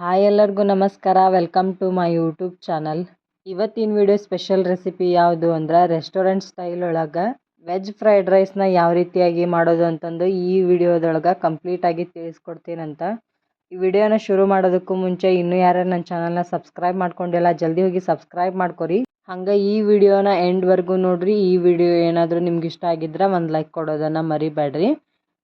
Hi ಎಲ್ಲರಿಗೂ ನಮಸ್ಕಾರ. Welcome to my YouTube channel ಇವತ್ತಿನ ವಿಡಿಯೋ ಸ್ಪೆಷಲ್ ರೆಸಿಪಿ ಯಾವುದು ಅಂದ್ರೆ ರೆಸ್ಟೋರೆಂಟ್ ಸ್ಟೈಲ್ ಒಳಗೆ ವೆಜ್ ಫ್ರೈಡ್ ರೈಸ್ನ ಯಾವ ರೀತಿಯಾಗಿ ಮಾಡೋದು ಅಂತಂದು ಈ ವಿಡಿಯೋದೊಳಗೆ ಕಂಪ್ಲೀಟಾಗಿ ತಿಳಿಸ್ಕೊಡ್ತೀನಂತ ಈ ವಿಡಿಯೋನ ಶುರು ಮಾಡೋದಕ್ಕೂ ಮುಂಚೆ ಇನ್ನೂ ಯಾರ್ಯಾರು ನನ್ನ ಚಾನಲ್ನ ಸಬ್ಸ್ಕ್ರೈಬ್ ಮಾಡ್ಕೊಂಡಿಲ್ಲ, ಜಲ್ದಿ ಹೋಗಿ ಸಬ್ಸ್ಕ್ರೈಬ್ ಮಾಡ್ಕೊರಿ. ಹಂಗೆ ಈ ವಿಡಿಯೋನ ಎಂಡ್ವರೆಗೂ ನೋಡ್ರಿ. ಈ ವಿಡಿಯೋ ಏನಾದರೂ ನಿಮ್ಗೆ ಇಷ್ಟ ಆಗಿದ್ರೆ ಒಂದು ಲೈಕ್ ಕೊಡೋದನ್ನು ಮರಿಬೇಡ್ರಿ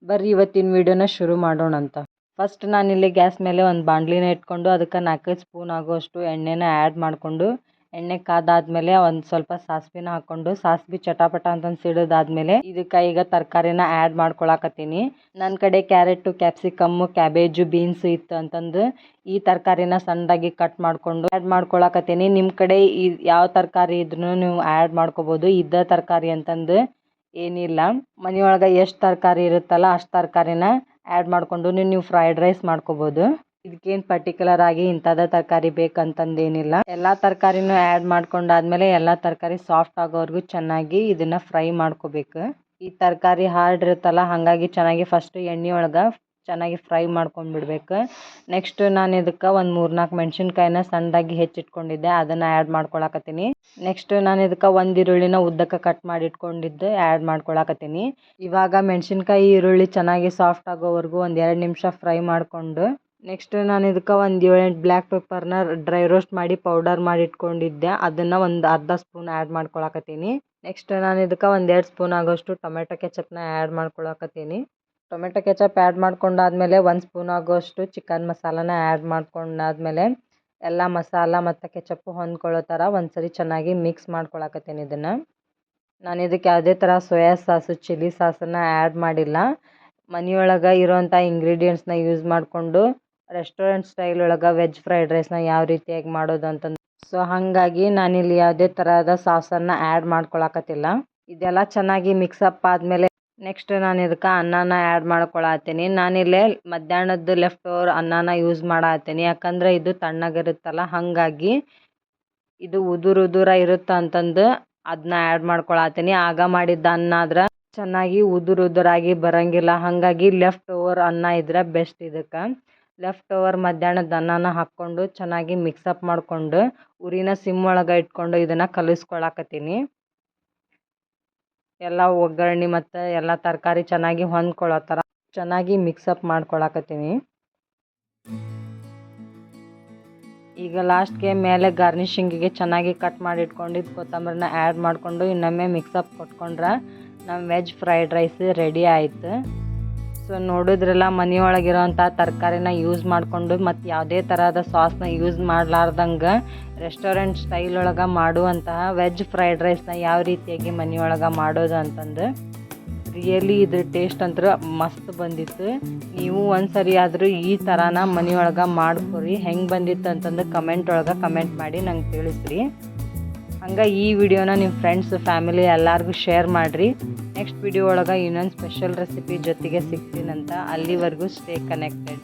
ಬರ್ರಿ ಇವತ್ತಿನ ವಿಡಿಯೋನ ಶುರು ಮಾಡೋಣ ಅಂತ ಫಸ್ಟ್ ನಾನಿಲ್ಲಿ ಗ್ಯಾಸ್ ಮೇಲೆ ಒಂದು ಬಾಣಲಿನ ಇಟ್ಕೊಂಡು ಅದಕ್ಕೆ ನಾಲ್ಕೈದು ಸ್ಪೂನ್ ಆಗುವಷ್ಟು ಎಣ್ಣೆನ ಆ್ಯಡ್ ಮಾಡಿಕೊಂಡು, ಎಣ್ಣೆ ಕಾದಾದ್ಮೇಲೆ ಒಂದು ಸ್ವಲ್ಪ ಸಾಸಿವೆನ ಹಾಕ್ಕೊಂಡು, ಸಾಸಿವೆ ಚಟಾಪಟ ಅಂತಂದು ಸಿಡಿದಾದ್ಮೇಲೆ ಇದಕ್ಕೆ ಈಗ ತರಕಾರಿನ ಆ್ಯಡ್ ಮಾಡ್ಕೊಳಕತ್ತೀನಿ. ನನ್ನ ಕಡೆ ಕ್ಯಾರೆಟು ಕ್ಯಾಪ್ಸಿಕಮ್ಮು ಕ್ಯಾಬೇಜು ಬೀನ್ಸ್ ಇತ್ತು ಅಂತಂದು ಈ ತರಕಾರಿನ ಸಣ್ಣದಾಗಿ ಕಟ್ ಮಾಡಿಕೊಂಡು ಆ್ಯಡ್ ಮಾಡ್ಕೊಳಕತ್ತೀನಿ. ನಿಮ್ಮ ಕಡೆ ಈ ಯಾವ ತರಕಾರಿ ಇದ್ರೂ ನೀವು ಆ್ಯಡ್ ಮಾಡ್ಕೋಬೋದು. ಇದ್ದ ತರಕಾರಿ ಅಂತಂದು ಏನಿಲ್ಲ. ಮನೆಯೊಳಗೆ ಎಷ್ಟು ತರಕಾರಿ ಇರುತ್ತಲ್ಲ ಅಷ್ಟು ತರಕಾರಿನ ಆ್ಯಡ್ ಮಾಡಿಕೊಂಡು ನೀವು ಫ್ರೈಡ್ ರೈಸ್ ಮಾಡ್ಕೋಬೋದು. ಇದಕ್ಕೇನು ಪರ್ಟಿಕ್ಯುಲರ್ ಆಗಿ ಇಂಥದ್ದೇ ತರಕಾರಿ ಬೇಕಂತಂದೇನಿಲ್ಲ. ಎಲ್ಲ ತರಕಾರಿನೂ ಆ್ಯಡ್ ಮಾಡ್ಕೊಂಡಾದ್ಮೇಲೆ ಎಲ್ಲ ತರಕಾರಿ ಸಾಫ್ಟ್ ಆಗೋವರೆಗೂ ಚೆನ್ನಾಗಿ ಇದನ್ನು ಫ್ರೈ ಮಾಡ್ಕೋಬೇಕು. ಈ ತರಕಾರಿ ಹಾರ್ಡ್ ಇರುತ್ತಲ್ಲ, ಹಾಗಾಗಿ ಚೆನ್ನಾಗಿ ಫಸ್ಟ್ ಎಣ್ಣೆ ಒಳಗೆ ಚೆನ್ನಾಗಿ ಫ್ರೈ ಮಾಡ್ಕೊಂಡ್ಬಿಡ್ಬೇಕು ನೆಕ್ಸ್ಟ್ ನಾನು ಇದಕ್ಕೆ ಒಂದು ಮೂರು ನಾಲ್ಕು ಮೆಣಸಿನ್ಕಾಯಿನ ಸಣ್ಣದಾಗಿ ಹೆಚ್ಚಿಟ್ಕೊಂಡಿದ್ದೆ. ಅದನ್ನು ಆ್ಯಡ್ ಮಾಡ್ಕೊಳಕತ್ತೀನಿ. ನೆಕ್ಸ್ಟ್ ನಾನು ಇದಕ್ಕೆ ಒಂದು ಈರುಳ್ಳಿನ ಉದ್ದಕ್ಕೆ ಕಟ್ ಮಾಡಿ ಇಟ್ಕೊಂಡಿದ್ದು. ಆ್ಯಡ್ ಮಾಡ್ಕೊಳಕತ್ತೀನಿ. ಇವಾಗ ಮೆಣಸಿನ್ಕಾಯಿ ಈರುಳ್ಳಿ ಚೆನ್ನಾಗಿ ಸಾಫ್ಟ್ ಆಗೋವರೆಗೂ ಒಂದು ಎರಡು ನಿಮಿಷ ಫ್ರೈ ಮಾಡಿಕೊಂಡು ನೆಕ್ಸ್ಟ್ ನಾನು ಇದಕ್ಕೆ ಒಂದು ಏಳೆಂಟು ಬ್ಲ್ಯಾಕ್ ಪೆಪ್ಪರ್ನ ಡ್ರೈ ರೋಸ್ಟ್ ಮಾಡಿ ಪೌಡರ್ ಮಾಡಿ ಇಟ್ಕೊಂಡಿದ್ದೆ. ಅದನ್ನು ಒಂದು ಅರ್ಧ ಸ್ಪೂನ್ ಆ್ಯಡ್ ಮಾಡ್ಕೊಳಕತ್ತೀನಿ. ನೆಕ್ಸ್ಟ್ ನಾನು ಇದಕ್ಕೆ ಒಂದು ಎರಡು ಸ್ಪೂನ್ ಆಗೋಷ್ಟು ಟೊಮೆಟೊ ಕೆಚಪ್ನ ಆ್ಯಡ್ ಮಾಡ್ಕೊಳಕತ್ತೀನಿ. ಟೊಮೆಟೊ ಕೆಚಪ್ ಆ್ಯಡ್ ಮಾಡ್ಕೊಂಡಾದ್ಮೇಲೆ ಒಂದು ಸ್ಪೂನ್ ಆಗೋಷ್ಟು ಚಿಕನ್ ಮಸಾಲಾನ ಆ್ಯಡ್ ಮಾಡ್ಕೊಂಡಾದ್ಮೇಲೆ ಎಲ್ಲ ಮಸಾಲ ಮತ್ತು ಕೆಚಪ್ಪು ಹೊಂದ್ಕೊಳ್ಳೋ ಥರ ಒಂದು ಸರಿ ಚೆನ್ನಾಗಿ ಮಿಕ್ಸ್ ಮಾಡ್ಕೊಳಕತ್ತೀನಿ ಇದನ್ನು. ನಾನು ಇದಕ್ಕೆ ಯಾವುದೇ ಥರ ಸೋಯಾ ಸಾಸು, ಚಿಲ್ಲಿ ಸಾಸನ್ನು ಆ್ಯಡ್ ಮಾಡಿಲ್ಲ. ಮನೆಯೊಳಗೆ ಇರೋವಂಥ ಇಂಗ್ರೀಡಿಯೆಂಟ್ಸ್ನ ಯೂಸ್ ಮಾಡಿಕೊಂಡು ರೆಸ್ಟೋರೆಂಟ್ ಸ್ಟೈಲ್ ಒಳಗೆ ವೆಜ್ ಫ್ರೈಡ್ ರೈಸ್ನ ಯಾವ ರೀತಿಯಾಗಿ ಮಾಡೋದು ಅಂತಂದು. ಸೊ, ಹಾಗಾಗಿ ನಾನಿಲ್ಲಿ ಯಾವುದೇ ಥರದ ಸಾಸನ್ನು ಆ್ಯಡ್ ಮಾಡ್ಕೊಳಕತ್ತಿಲ್ಲ. ಇದೆಲ್ಲ ಚೆನ್ನಾಗಿ ಮಿಕ್ಸಪ್ ಆದಮೇಲೆ ನೆಕ್ಸ್ಟ್ ನಾನು ಇದಕ್ಕೆ ಅನ್ನನ ಆ್ಯಡ್ ಮಾಡ್ಕೊಳತ್ತೀನಿ ಇಲ್ಲಿ ಮಧ್ಯಾಹ್ನದ ಲೆಫ್ಟ್ ಓವರ್ ಅನ್ನನ ಯೂಸ್ ಮಾಡತ್ತೀನಿ ಯಾಕಂದ್ರೆ ಇದು ತಣ್ಣಗಿರುತ್ತಲ್ಲ, ಹಾಗಾಗಿ ಇದು ಉದುರು ಉದುರ ಇರುತ್ತೆ ಅಂತಂದು ಅದನ್ನ ಆ್ಯಡ್ ಮಾಡ್ಕೊಳತ್ತೀನಿ ಆಗ ಮಾಡಿದ್ದ ಅನ್ನ ಆದ್ರೆ ಚೆನ್ನಾಗಿ ಉದುರು ಉದುರಾಗಿ ಬರೋಂಗಿಲ್ಲ. ಹಾಗಾಗಿ ಲೆಫ್ಟ್ ಓವರ್ ಅನ್ನ ಇದ್ರೆ ಬೆಸ್ಟ್ ಇದಕ್ಕೆ. ಲೆಫ್ಟ್ ಓವರ್ ಮಧ್ಯಾಹ್ನದ ಅನ್ನನ ಹಾಕ್ಕೊಂಡು ಚೆನ್ನಾಗಿ ಮಿಕ್ಸಪ್ ಮಾಡಿಕೊಂಡು, ಉರಿನ ಸಿಮ್ ಒಳಗೆ ಇಟ್ಕೊಂಡು ಇದನ್ನು ಕಲಿಸ್ಕೊಳಕತ್ತೀನಿ. ಎಲ್ಲ ಒಗ್ಗರಣೆ ಮತ್ತು ಎಲ್ಲ ತರಕಾರಿ ಚೆನ್ನಾಗಿ ಹೊಂದ್ಕೊಳ್ಳೋ ಥರ ಚೆನ್ನಾಗಿ ಮಿಕ್ಸಪ್ ಮಾಡ್ಕೊಳಕತ್ತೀನಿ. ಈಗ ಲಾಸ್ಟ್ಗೆ ಮೇಲೆ ಗಾರ್ನಿಷಿಂಗಿಗೆ ಚೆನ್ನಾಗಿ ಕಟ್ ಮಾಡಿ ಇಟ್ಕೊಂಡಿದ್ದು ಕೊತ್ತಂಬರಿನ ಆ್ಯಡ್ ಮಾಡಿಕೊಂಡು ಇನ್ನೊಮ್ಮೆ ಮಿಕ್ಸಪ್ ಕೊಟ್ಕೊಂಡ್ರೆ ನಮ್ಮ ವೆಜ್ ಫ್ರೈಡ್ ರೈಸ್ ರೆಡಿ ಆಯಿತು. ಸೊ ನೋಡಿದ್ರೆಲ್ಲ ಮನೆಯೊಳಗಿರೋಂಥ ತರಕಾರಿನ ಯೂಸ್ ಮಾಡಿಕೊಂಡು ಮತ್ತು ಯಾವುದೇ ಥರದ ಸಾಸ್ನ ಯೂಸ್ ಮಾಡಲಾರ್ದಂಗೆ ರೆಸ್ಟೋರೆಂಟ್ ಸ್ಟೈಲ್ ಒಳಗೆ ಮಾಡುವಂತಹ ವೆಜ್ ಫ್ರೈಡ್ ರೈಸ್ನ ಯಾವ ರೀತಿಯಾಗಿ ಮನೆಯೊಳಗೆ ಮಾಡೋದು ಅಂತಂದು ರಿಯಲಿ ಇದ್ರ ಟೇಸ್ಟ್ ಅಂತೂ ಮಸ್ತ್ ಬಂದಿತ್ತು. ನೀವು ಒಂದು ಸರಿ ಆದರೂ ಈ ಥರನ ಮನೆಯೊಳಗೆ ಮಾಡ್ಕೊರಿ. ಹೆಂಗೆ ಬಂದಿತ್ತು ಅಂತಂದು ಕಮೆಂಟ್ ಒಳಗೆ ಕಮೆಂಟ್ ಮಾಡಿ ನಂಗೆ ತಿಳಿಸ್ರಿ. ಹಂಗೆ ಈ ವಿಡಿಯೋನ ನಿಮ್ಮ ಫ್ರೆಂಡ್ಸ್ ಫ್ಯಾಮಿಲಿ ಎಲ್ಲರಿಗೂ ಶೇರ್ ಮಾಡಿರಿ. ನೆಕ್ಸ್ಟ್ ವಿಡಿಯೋ ಒಳಗೆ ಇನ್ನೊಂದು ಸ್ಪೆಷಲ್ ರೆಸಿಪಿ ಜೊತೆಗೆ ಸಿಗ್ತೀನಂತ ಅಲ್ಲಿವರೆಗೂ ಸ್ಟೇ ಕನೆಕ್ಟೆಡ್